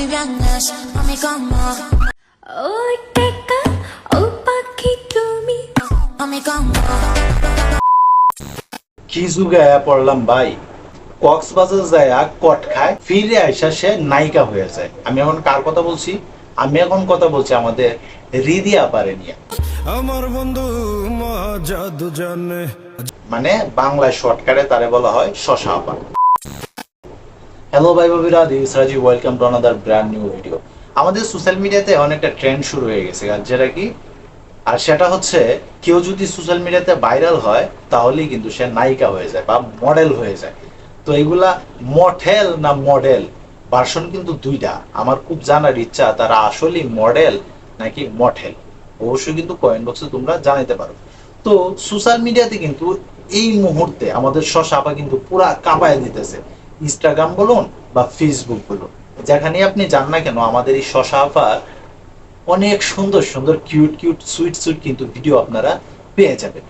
Si vienes a mi cama, ও টেকা ও পাখি তুমি a mi cama. কি যুগে পড়লাম ভাই? কক্সবাজার যায় কট খায় ফিরে আইসা সে নায়িকা হয়ে যায়। আমি এখন কার কথা বলছি? আমি এখন কথা বলছি আমাদের রিদিয়া পারে নিয়ে। আমার বন্ধু মজা দুজনে মানে বাংলায় শর্টকাটে তারে বলা হয় শশা আপা। হ্যালো ভাই বাবিরা this Raji welcome to another brand new video আমাদের সোশ্যাল মিডিয়াতে অনেকটা ট্রেন্ড শুরু হয়ে গেছে। আর যেটা কি? আর সেটা হচ্ছে, কেউ যদি সোশ্যাল মিডিয়াতে ভাইরাল হয়, তাহলেই কিন্তু সে নায়িকা হয়ে যায় বা মডেল হয়ে যায়। তো এগুলা মডেল না মডেল ভার্সন কিন্তু দুইটা। আমার খুব জানার ইচ্ছা, তারা আসলেই মডেল নাকি মডেল অবশ্যই কিন্তু কয়েন বক্সে তোমরা জানাতে পারো। তো সোশ্যাল মিডিয়াতে কিন্তু এই মুহূর্তে আমাদের শশা কিন্তু পুরা কাঁপায় দিতেছে। ইনস্টাগ্রাম বলুন বা ফেসবুক বলুন যেখানে আপনি যান না কেন আমাদের এই শশা আপার অনেক সুন্দর সুন্দর কিউট কিউট সুইট সুইট কিন্তু ভিডিও আপনারা পেয়ে যাবেন।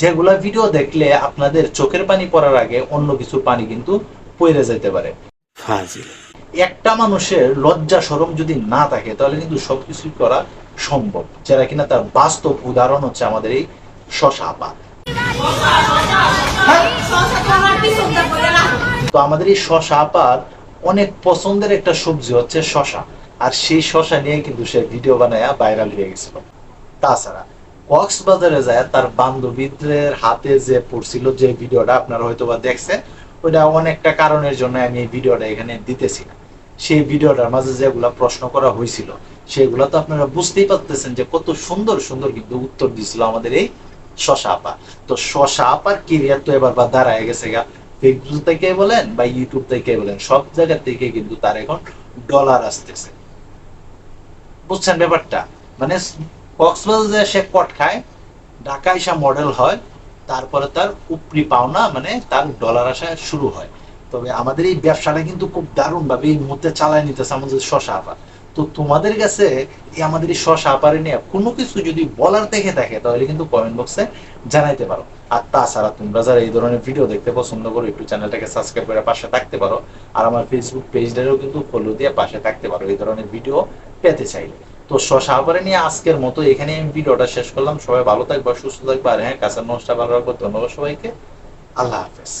যেগুলা ভিডিও দেখলে আপনাদের চোখের পানি পড়ার আগে অন্য কিছু পানি কিন্তু পড়ে যেতে পারে। একটা মানুষের লজ্জা সরম যদি না থাকে তাহলে কিন্তু সবকিছু করা সম্ভব। যারা কিনা তার বাস্তব উদাহরণ হচ্ছে আমাদের এই শশা আপা তো আমাদের এই শশা আপার অনেক পছন্দের একটা সবজি হচ্ছে শশা। আর সেই শশা নিয়ে কিন্তু সে ভিডিও বানায় ভাইরাল হয়ে গেছিল। তাছাড়া কক্সবাজারে যায় তার বান্ধবীদের হাতে যে পড়ছিল যে ভিডিওটা আপনারা হয়তো বা দেখছেন, ওইটা অনেকটা কারণের জন্য আমি এই ভিডিওটা এখানে দিতেছি না। সেই ভিডিওটার মাঝে যেগুলা প্রশ্ন করা হয়েছিল সেগুলো তো আপনারা বুঝতেই পারতেছেন যে কত সুন্দর সুন্দর কিন্তু উত্তর দিছিল আমাদের এই শশা আপা। তো শশা আপার কেরিয়ার তো এবার বা দাঁড়ায় গেছে গা। ফেসবুক থেকে বলেন বা ইউটিউব থেকে বলেন, সব জায়গা থেকে কিন্তু তার এখন ডলার আসতেছে। বুঝছেন ব্যাপারটা? মানে কক্সবাজার সে কট খায়, ঢাকা এসে মডেল হয়, তারপরে তার উপরি পাওনা মানে তার ডলার আসা শুরু হয়। তবে আমাদের এই ব্যবসাটা কিন্তু খুব দারুণ ভাবে এই মুহূর্তে চালায় নিতেছে আমাদের শশা আপা। তো তোমাদের কাছে আমাদের এই আপারে নিয়ে কোনো কিছু যদি বলার দেখে থাকে, তাহলে কিন্তু কমেন্ট বক্সে জানাইতে পারো। আর তাছাড়া তোমরা যারা এই ধরনের ভিডিও দেখতে পছন্দ করো, একটু চ্যানেলটাকে সাবস্ক্রাইব করে পাশে থাকতে পারো। আর আমার ফেসবুক পেজটারও কিন্তু ফলো দিয়ে পাশে থাকতে পারো এই ধরনের ভিডিও পেতে চাইলে। তো আপারে নিয়ে আজকের মতো এখানে আমি ভিডিওটা শেষ করলাম। সবাই ভালো থাকবা, সুস্থ থাকবা। আর হ্যাঁ কাছের নষ্ট ভালো রাখব। ধন্যবাদ সবাইকে। আল্লাহ হাফেজ।